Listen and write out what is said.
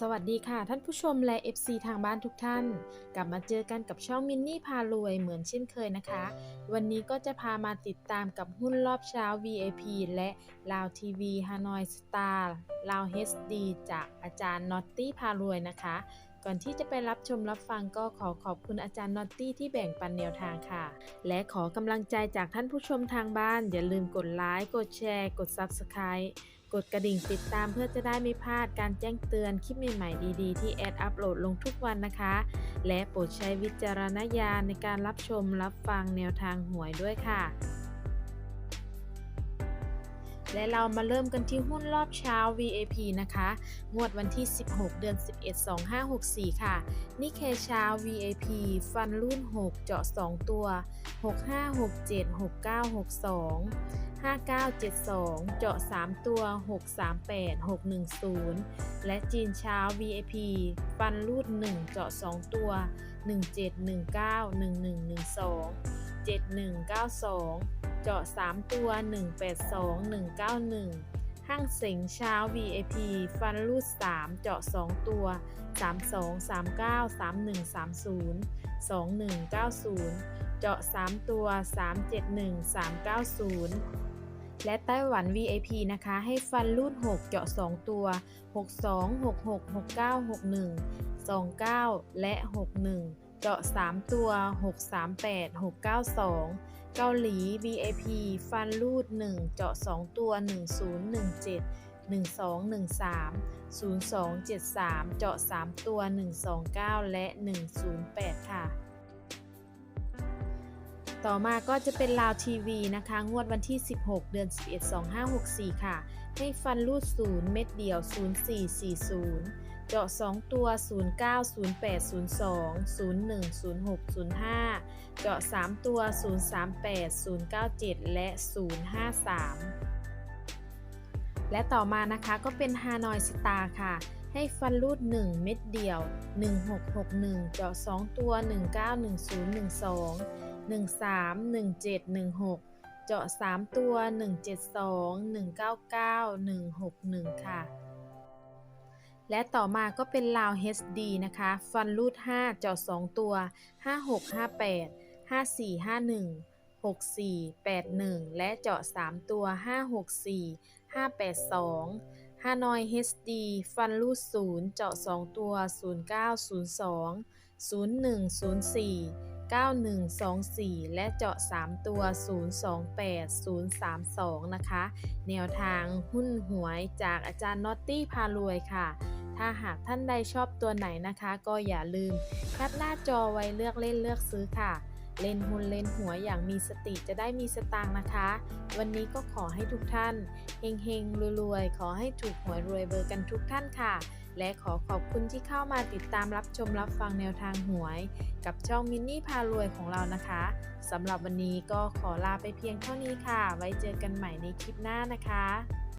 สวัสดีค่ะท่านผู้ชมและ FC ทางบ้านทุกท่าน กลับมาเจอกันกับช่องมินนี่พารวยเหมือนเช่นเคยนะคะ วันนี้ก็จะพามาติดตามกับหุ้นรอบเช้า VIP และลาวทีวีฮานอยสตาร์ลาว HD จากอาจารย์นอตตี้พารวยนะคะ ก่อนที่จะไปรับชมรับฟังก็ขอขอบคุณอาจารย์นอตตี้ที่แบ่งปันแนวทางค่ะ และขอกำลังใจจากท่านผู้ชมทางบ้าน อย่าลืมกดไลค์กดแชร์ กด Subscribe กดกระดิ่งติดตามเพื่อจะได้ไม่พลาดการแจ้งเตือนคลิปใหม่ๆดีๆ ที่แอดอัปโหลดลงทุกวันนะคะ และโปรดใช้วิจารณญาณในการรับชมรับฟังแนวทางหวยด้วยค่ะ และเรามาเริ่มกันที่หุ้นรอบเช้า VAP นะคะ งวดวันที่ 16 เดือน 11 2564 ค่ะ นิเคเช้า VAP ฟันรุ่น 6 เจาะ 2 ตัว 6567 6962 5972 เจาะ 3 ตัว 638 610 และจีนเช้า VIP ฟันรูด 1 เจาะ 2 ตัว 1719 1112 7192 เจาะ 3 ตัว 182 191 ห้างเสงเช้า VIP ฟันรูด 3 เจาะ 2 ตัว 32 39 3130 2190 เจาะ 3 ตัว 371 390และไต้หวัน VIP นะคะ ให้ฟันรูด 6 เจาะ 2 ตัว 62 66 69 61 29 และ 61 เจาะ 3 ตัว 638 692 เกาหลี VIP ฟันรูด 1 เจาะ 2 ตัว 1017 1213 0273 เจาะ 3 ตัว 129 และ 108 ค่ะ ต่อมาก็จะเป็นลาวทีวีนะคะ งวดวันที่ 16 เดือน 11 2564 ค่ะ ให้ฟันรูด 0 เม็ดเดียว 0440 เจาะ 2 ตัว 09 08 02 01 06 05 เจาะ 3 ตัว 038 097 และ 053 และต่อมานะคะก็เป็นฮานอยสตาร์ค่ะ ให้ฟันรูด 1 เม็ดเดียว 1661 เจาะ 2 ตัว 191012 13 17 16 เจาะ 3 ตัว 172 199 161 ค่ะ และต่อมาก็เป็นลาว HD นะคะ ฟันรูด5เจาะ2ตัว 5658 5451 6481 และเจาะ 3 ตัว 564 582 ฮานอย HD ฟันรูด 0 เจาะ 2 ตัว 0902 0104 9124 และเจาะ 3 ตัว 028 032 นะคะ แนวทางหุ้นหวยจากอาจารย์นอตตี้พารวยค่ะ ถ้าหากท่านใดชอบตัวไหนนะคะ ก็อย่าลืมแคปหน้าจอไว้เลือกเล่นเลือกซื้อค่ะ เล่นหุ้นเล่นหัวอย่างมีสติจะได้มีสตางค์นะคะ วันนี้ก็ขอให้ทุกท่านเฮงๆรวยๆ ขอให้ถูกหวยรวยเบอร์กันทุกท่านค่ะ และขอขอบคุณที่เข้ามาติดตามรับชมรับฟังแนวทางหวย กับช่องมินนี่พารวยของเรานะคะสำหรับวันนี้ก็ขอลาไปเพียงเท่านี้ค่ะ ไว้เจอกันใหม่ในคลิปหน้านะคะ